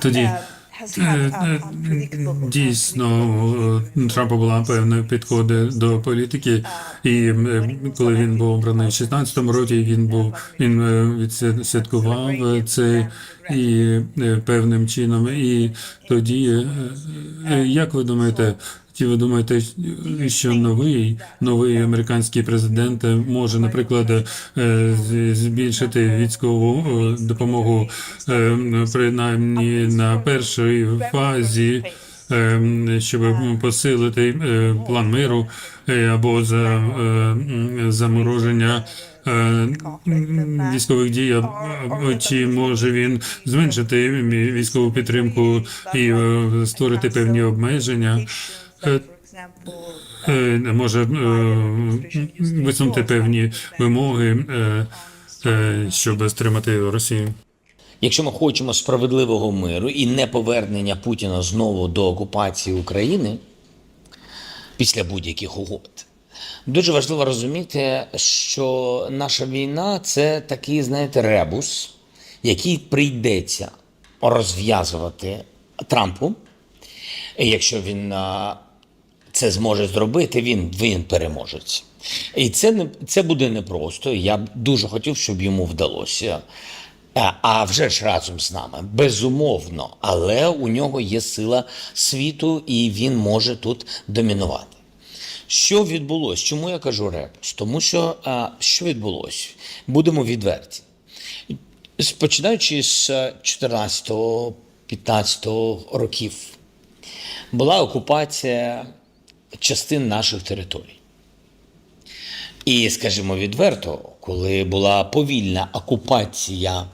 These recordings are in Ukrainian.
Тоді Е, е, unpredictable Дійсно, Трампа була певна підходи до політики, і е, коли він був обраний в 16-му році, він був він е, відсвяткував це і е, певним чином. І тоді, е, е, як ви думаєте, чи ви думаєте, що новий новий американський президент може, наприклад, е, збільшити військову е, допомогу е, принаймні на першій фазі, е, щоб посилити е, план миру е, або за е, замороження е, військових дій, чи може він зменшити військову підтримку і е, створити певні обмеження? Е, Е, може е, висунути певні вимоги, щоб стримати Росію. Якщо ми хочемо справедливого миру і не повернення Путіна знову до окупації України після будь-яких угод, дуже важливо розуміти, що наша війна це такий, знаєте, ребус, який прийдеться розв'язувати Трампу. Якщо він це зможе зробити, він, він переможець. І це не це буде непросто. Я б дуже хотів, щоб йому вдалося. А, вже ж разом з нами, безумовно, але у нього є сила світу, і він може тут домінувати. Що відбулося? Чому я кажу ребус? Тому що а, що відбулося? Будемо відверті. Починаючи з 14-15 років, була окупація частин наших територій. І, скажімо відверто, коли була повільна окупація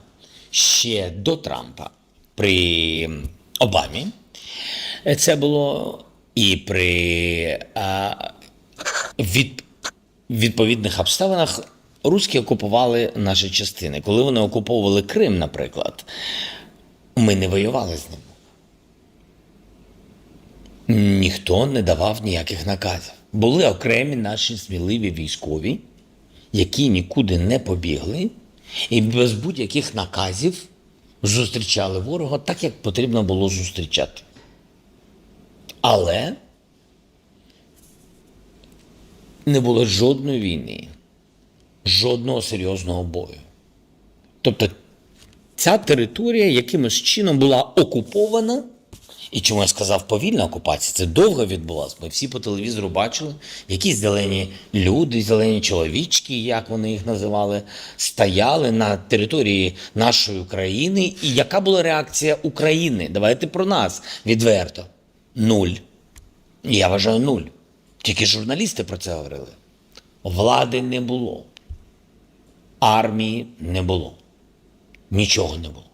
ще до Трампа при Обамі, це було і при а, від, відповідних обставинах руські окупували наші частини. Коли вони окуповували Крим, наприклад, ми не воювали з ним. Ніхто не давав ніяких наказів. Були окремі наші сміливі військові, які нікуди не побігли, і без будь-яких наказів зустрічали ворога так, як потрібно було зустрічати. Але не було жодної війни, жодного серйозного бою. Тобто ця територія якимось чином була окупована. І чому я сказав повільна окупація? Це довго відбулося. Ми всі по телевізору бачили, якісь зелені люди, зелені чоловічки, як вони їх називали, стояли на території нашої України. І яка була реакція України? Давайте про нас відверто. Нуль. Я вважаю нуль. Тільки журналісти про це говорили. Влади не було, армії не було, нічого не було.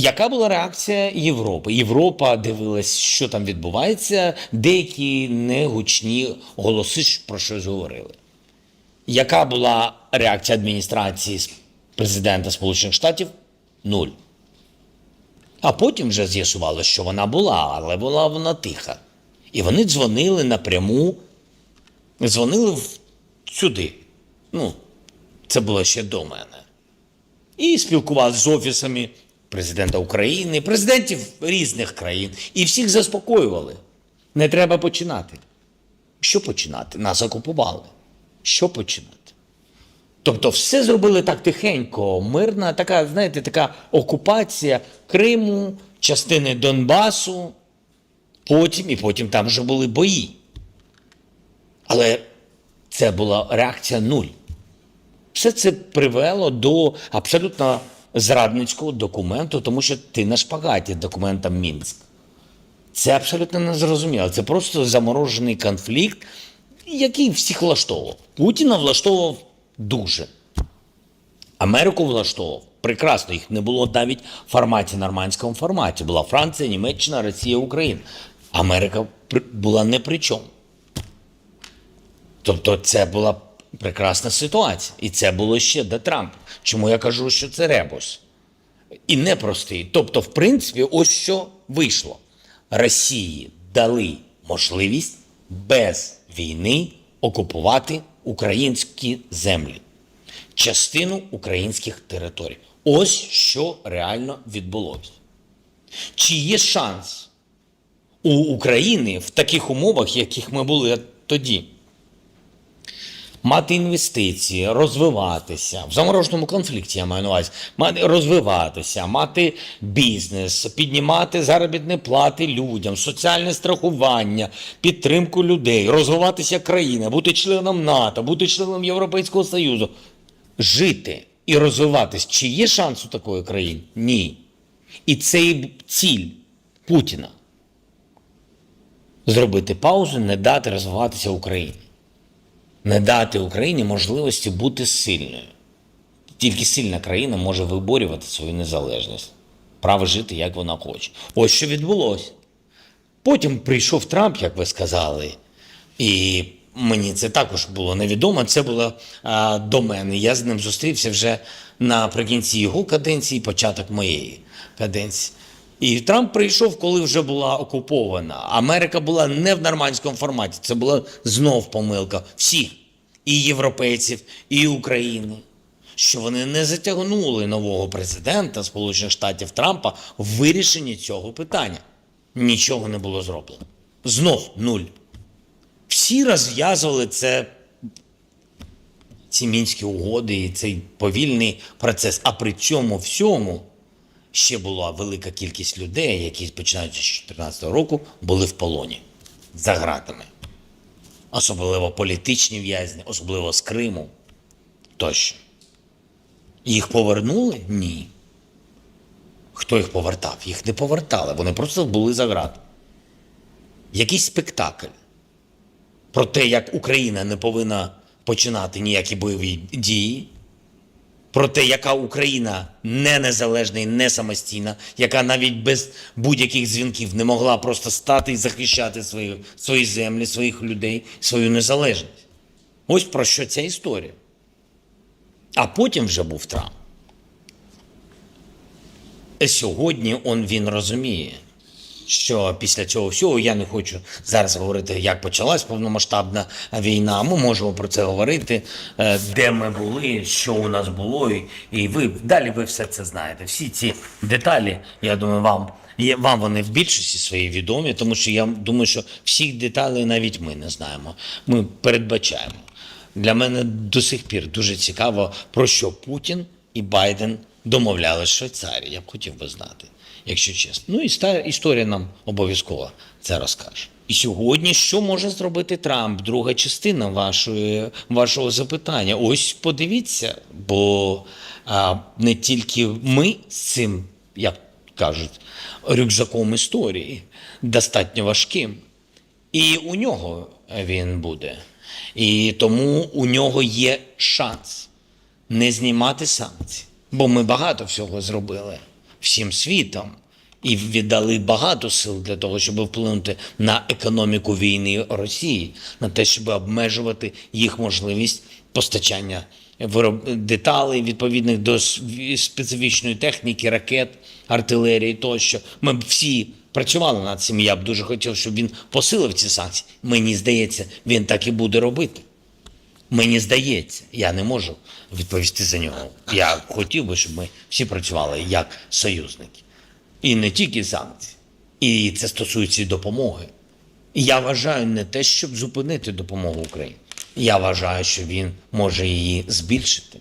Яка була реакція Європи? Європа дивилась, що там відбувається, деякі негучні голоси про щось говорили. Яка була реакція адміністрації президента Сполучених Штатів? Нуль. А потім вже з'ясувало, що вона була, але була вона тиха. І вони дзвонили напряму, дзвонили сюди. Ну, це було ще до мене і спілкувався з офісами президента України, президентів різних країн, і всіх заспокоювали. Не треба починати. Що починати? Нас окупували. Що починати? Тобто все зробили так тихенько, мирна, така, знаєте, така окупація Криму, частини Донбасу, потім і потім там вже були бої. Але це була реакція нуль. Все це привело до абсолютно зрадницького документу, тому що ти на шпагаті документом Мінськ. Це абсолютно незрозуміло. Це просто заморожений конфлікт, який всіх влаштовував. Путіна влаштовував дуже. Америку влаштовував прекрасно. Їх не було навіть в форматі нормандському форматі. Була Франція, Німеччина, Росія, Україна. Америка була не при чому. Тобто це була прекрасна ситуація. І це було ще до Трампа. Чому я кажу, що це ребус? І непростий. Тобто, в принципі, ось що вийшло. Росії дали можливість без війни окупувати українські землі, частину українських територій. Ось що реально відбулося. Чи є шанс у України в таких умовах, яких ми були тоді? Мати інвестиції, розвиватися в замороженому конфлікті, я маю на увазі, мати розвиватися, мати бізнес, піднімати заробітні плати людям, соціальне страхування, підтримку людей, розвиватися країна, бути членом НАТО, бути членом Європейського Союзу, жити і розвиватись. Чи є шанс у такої країни? Ні. І це і ціль Путіна зробити паузу, не дати розвиватися Україні не дати Україні можливості бути сильною. Тільки сильна країна може виборювати свою незалежність, право жити, як вона хоче. Ось що відбулося. Потім прийшов Трамп, як ви сказали, і мені це також було невідомо. Це було а, до мене. Я з ним зустрівся вже наприкінці його каденції, початок моєї каденції. І Трамп прийшов, коли вже була окупована. Америка була не в нормандському форматі. Це була знов помилка всіх і європейців, і України. Що вони не затягнули нового президента Сполучених Штатів Трампа в вирішенні цього питання. Нічого не було зроблено. Знов нуль. Всі розв'язували це ці мінські угоди і цей повільний процес. А при цьому всьому ще була велика кількість людей, які починаючи з 2014 року були в полоні за ґратами. Особливо політичні в'язні, особливо з Криму тощо. Їх повернули? Ні. Хто їх повертав? Їх не повертали, вони просто були за ґратами. Якийсь спектакль про те, як Україна не повинна починати ніякі бойові дії, про те, яка Україна не незалежна і не самостійна, яка навіть без будь-яких дзвінків не могла просто стати і захищати свої, свої землі, своїх людей, свою незалежність. Ось про що ця історія. А потім вже був Трамп. Сьогодні он він розуміє, що після цього всього я не хочу зараз говорити, як почалась повномасштабна війна. Ми можемо про це говорити, е, де ми були, що у нас було, і, ви далі ви все це знаєте. Всі ці деталі, я думаю, вам. Вам вони в більшості своїй відомі, тому що я думаю, що всіх деталей навіть ми не знаємо. Ми передбачаємо. Для мене до сих пір дуже цікаво, про що Путін і Байден домовлялись в Швейцарії. Я б хотів би знати, якщо чесно. Ну і ста- історія нам обов'язково це розкаже. І сьогодні що може зробити Трамп? Друга частина вашої, вашого запитання. Ось подивіться, бо а, не тільки ми з цим, як кажуть, рюкзаком історії, достатньо важким. І у нього він буде. І тому у нього є шанс не знімати санкції. Бо ми багато всього зробили всім світом і віддали багато сил для того, щоб вплинути на економіку війни Росії, на те, щоб обмежувати їх можливість постачання деталей відповідних до специфічної техніки, ракет, артилерії тощо. Ми б всі працювали над цим. Я б дуже хотів, щоб він посилив ці санкції. Мені здається, він так і буде робити. Мені здається, я не можу відповісти за нього. Я хотів би, щоб ми всі працювали як союзники. І не тільки санкції. І це стосується і допомоги. Я вважаю не те, щоб зупинити допомогу Україні. Я вважаю, що він може її збільшити.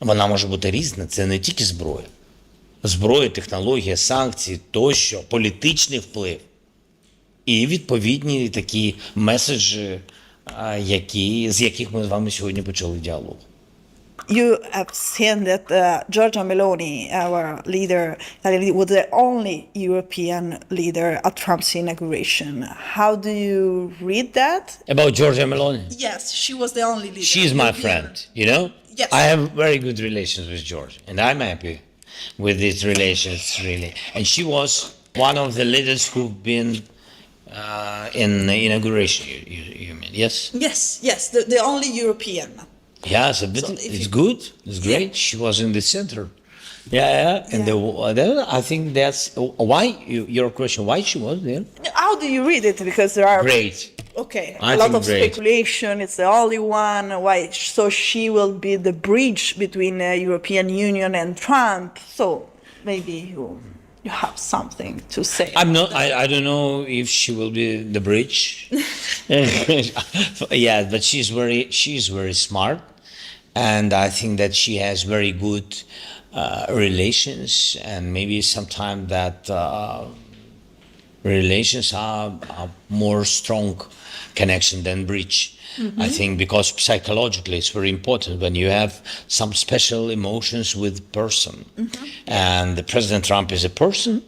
Вона може бути різна, це не тільки зброя. Зброя, технологія, санкції тощо, політичний вплив і відповідні такі меседжі, які, з яких ми з вами сьогодні почали діалог. You have seen that uh, Giorgia Meloni, our leader, that it was the only European leader at Trump's inauguration. How do you read that? About Giorgia Meloni. Yes, she was the only leader. She's my European. friend, you know? Yes. I have very good relations with George, and I'm happy with these relations, really. And she was one of the leaders who've been uh, in the inauguration, you, you, you mean, yes? Yes, yes, the, the only European. Yeah, so, So it's you- good, it's great. She was in the center. Yeah, yeah. And the, the, I think that's why, you, your question, why she was there? How do you read it? Because there are Great. Okay, I a lot of great. speculation. It's the only one. Why? So she will be the bridge between the European Union and Trump. So maybe you you have something to say. I'm not. I, I don't know if she will be the bridge. yeah, but she's very she's very smart, and I think that she has very good uh, relations, and maybe sometime that uh, relations are, are more strong connection than bridge. I think because psychologically it's very important when you have some special emotions with person, and the President Trump is a person,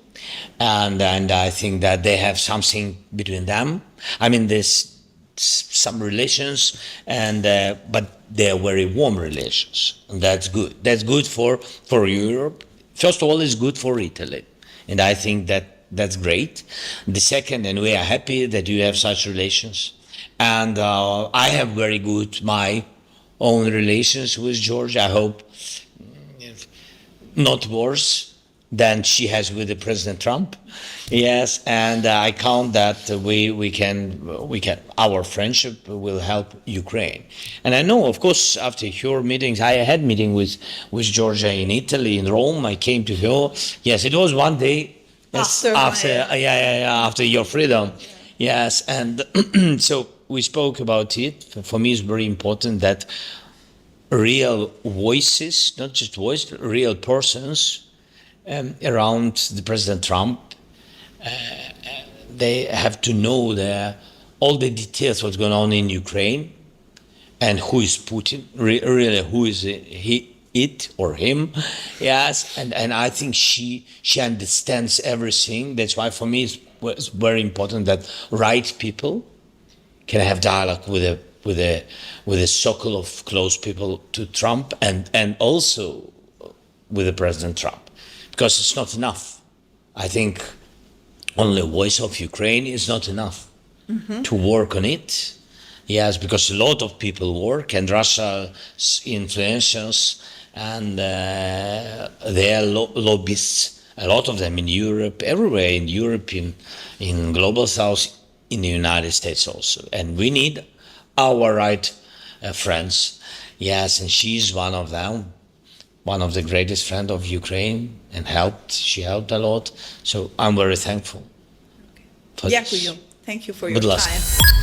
and and I think that they have something between them. I mean, there's some relations, and uh, but they're very warm relations, and that's good. That's good for for Europe. First of all, it's good for Italy, and I think that that's great. The second, and we are happy that you have such relations. And uh, I have very good my own relations with George. I hope not worse than she has with the President Trump. Yes, and uh, I count that we we can we can our friendship will help Ukraine. And I know, of course, after your meetings, I had meeting with with Georgia in Italy in Rome. I came to her. Yes, it was one day. Yes, After yeah, yeah, yeah, after your freedom. Yes, and so we spoke about it. For me, it's very important that real voices, not just voice, but real persons um, around the President Trump, uh, they have to know the, all the details what's going on in Ukraine and who is Putin, re- really who is he, it or him. Yes, and, and I think she she understands everything. That's why for me it's, it's very important that right people can have dialogue with a with a with a circle of close people to Trump and and also with the President Trump because it's not enough. I think only voice of Ukraine is not enough mm-hmm. to work on it. Yes, because a lot of people work and Russia's influencers and uh, their lo- lobbyists, a lot of them in Europe, everywhere in Europe, in, in global south, in the United States also. And we need our right uh, friends. Yes, and she's one of them one of the greatest friends of Ukraine and helped. She helped a lot. So I'm very thankful. for this. Дякую. Thank you for your Будь ласка. time.